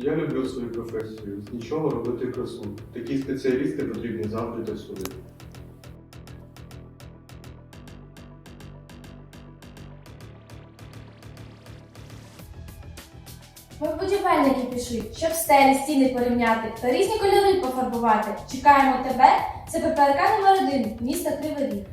Я люблю свою професію. З нічого робити красу. Такі спеціалісти потрібні завжди та всюди. Ми будівельники пішли, щоб стелі, стіни порівняти та різні кольори пофарбувати. Чекаємо тебе. Це ППРК номер 1 міста Кривий Ріг.